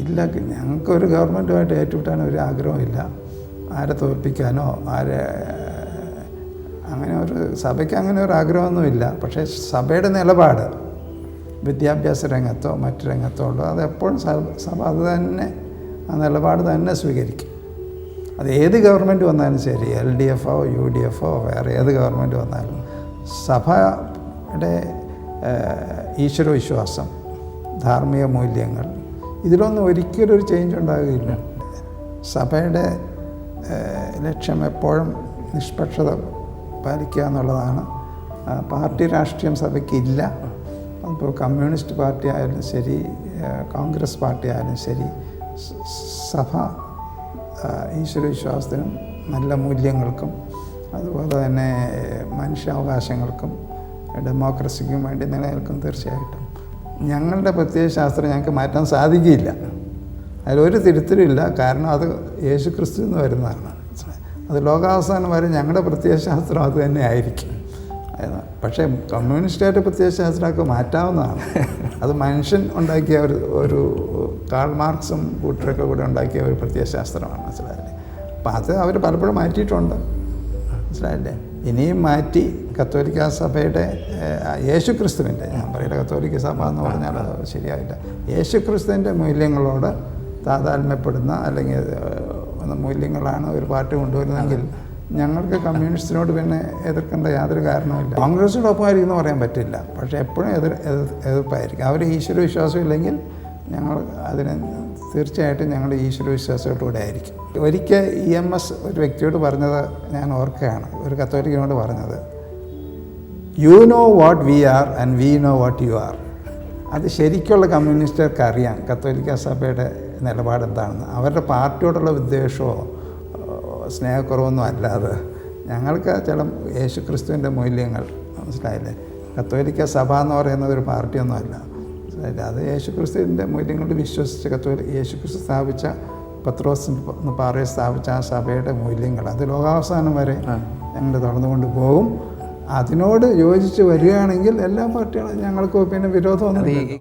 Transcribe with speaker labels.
Speaker 1: ഇല്ല. ഞങ്ങൾക്കൊരു ഗവൺമെന്റുമായിട്ട് ഏറ്റുമുട്ടാൻ ഒരു ആഗ്രഹമില്ല ആരെ തോൽപ്പിക്കാനോ ആരെ അങ്ങനെ ഒരു സഭയ്ക്ക് അങ്ങനെ ഒരു ആഗ്രഹമൊന്നുമില്ല. പക്ഷേ സഭയുടെ നിലപാട് വിദ്യാഭ്യാസ രംഗത്തോ മറ്റു രംഗത്തോ ഉള്ളോ അത് എപ്പോഴും സഭ- സഭ അത് തന്നെ ആ നിലപാട് തന്നെ സ്വീകരിക്കും. അത് ഏത് ഗവൺമെന്റ് വന്നാലും ശരി എൽ ഡി എഫോ യു ഡി എഫോ വേറെ ഏത് ഗവൺമെന്റ് വന്നാലും സഭയുടെ ഈശ്വരവിശ്വാസം ധാർമ്മിക മൂല്യങ്ങൾ ഇതിലൊന്നും ഒരിക്കലും ഒരു ചേഞ്ച് ഉണ്ടാകുകയില്ല. സഭയുടെ ലക്ഷ്യം എപ്പോഴും നിഷ്പക്ഷത പാലിക്കുക എന്നുള്ളതാണ്. പാർട്ടി രാഷ്ട്രീയം സഭയ്ക്കില്ല. അപ്പോൾ കമ്മ്യൂണിസ്റ്റ് പാർട്ടി ആയാലും ശരി കോൺഗ്രസ് പാർട്ടി ആയാലും ശരി സഭ ഈശ്വരവിശ്വാസത്തിനും നല്ല മൂല്യങ്ങൾക്കും അതുപോലെ തന്നെ മനുഷ്യാവകാശങ്ങൾക്കും ഡെമോക്രസിക്കും വേണ്ടി നിലനിൽക്കും തീർച്ചയായിട്ടും. ഞങ്ങളുടെ പ്രത്യയശാസ്ത്രം ഞങ്ങൾക്ക് മാറ്റാൻ സാധിക്കില്ല അതിലൊരു തിരുത്തലില്ല കാരണം അത് യേശു ക്രിസ്തു എന്ന് വരുന്നതാണ്. അത് ലോകാവസാനം വരെ ഞങ്ങളുടെ പ്രത്യയശാസ്ത്രം അത് തന്നെ ആയിരിക്കും. പക്ഷേ കമ്മ്യൂണിസ്റ്റായിട്ട് പ്രത്യയശാസ്ത്രമൊക്കെ മാറ്റാവുന്നതാണ്. അത് മനുഷ്യൻ ഉണ്ടാക്കിയ ഒരു ഒരു കാൾ മാർക്സും കൂട്ടരൊക്കെ കൂടെ ഉണ്ടാക്കിയ ഒരു പ്രത്യയശാസ്ത്രമാണ് മനസ്സിലായില്ലേ? അപ്പം അത് അവർ പലപ്പോഴും മാറ്റിയിട്ടുണ്ട്. മനസ്സിലായില്ലേ? ഇനിയും മാറ്റി കത്തോലിക്ക സഭയുടെ യേശു ക്രിസ്തുവിന്റെ ഞാൻ പറയില്ല കത്തോലിക്ക സഭ എന്ന് പറഞ്ഞാൽ അത് ശരിയാവില്ല. യേശു ക്രിസ്തുവിന്റെ മൂല്യങ്ങളോട് താതാത്മ്യപ്പെടുന്ന അല്ലെങ്കിൽ മൂല്യങ്ങളാണ് ഒരു പാർട്ടി കൊണ്ടുവരുന്നതെങ്കിൽ ഞങ്ങൾക്ക് കമ്മ്യൂണിസ്റ്റിനോട് പിന്നെ എതിർക്കേണ്ട യാതൊരു കാരണവുമില്ല കോൺഗ്രസിനോട് എന്ന് പറയാൻ പറ്റില്ല. പക്ഷേ എപ്പോഴും എതിർ എതിർ എതിർപ്പായിരിക്കും. അവർ ഈശ്വര വിശ്വാസം ഇല്ലെങ്കിൽ ഞങ്ങൾ അതിന് തീർച്ചയായിട്ടും ഞങ്ങളുടെ ഈശ്വര വിശ്വാസത്തോടുകൂടെ ആയിരിക്കും. ഒരിക്കൽ ഇ എം എസ് ഒരു വ്യക്തിയോട് പറഞ്ഞത് ഞാൻ ഓർക്കുകയാണ്. ഒരു കത്തോലിക്കനോട് പറഞ്ഞത് you know what we are and we know what you are അത് ശരിക്കുള്ള കമ്മ്യൂണിസ്റ്റുകാർക്ക് അറിയാം കത്തോലിക്ക സഭയുടെ നിലപാട് എന്താണെന്ന്. അവരുടെ പാർട്ടിയോടുള്ള വിദ്വേഷമോ സ്നേഹക്കുറവൊന്നും അല്ലാതെ. ഞങ്ങൾക്ക് ചില യേശു ക്രിസ്തുവിന്റെ മൂല്യങ്ങൾ മനസ്സിലായില്ലേ? കത്തോലിക്ക സഭ എന്ന് പറയുന്നത് ഒരു പാർട്ടിയൊന്നും അല്ല മനസ്സിലായില്ലേ. അത് യേശുക്രിസ്തുവിന്റെ മൂല്യങ്ങളിൽ വിശ്വസിച്ച് കത്തോലിക്ക യേശുക്രിസ്തു സ്ഥാപിച്ച പത്രോസ് പാറയിൽ പാറയെ സ്ഥാപിച്ച ആ സഭയുടെ മൂല്യങ്ങൾ. അത് ലോകാവസാനം വരെ ഞങ്ങൾ തുടർന്നുകൊണ്ട് പോകും. അതിനോട് യോജിച്ച് വരികയാണെങ്കിൽ എല്ലാ പാർട്ടികളും ഞങ്ങൾക്ക് പിന്നെ വിരോധമൊന്നും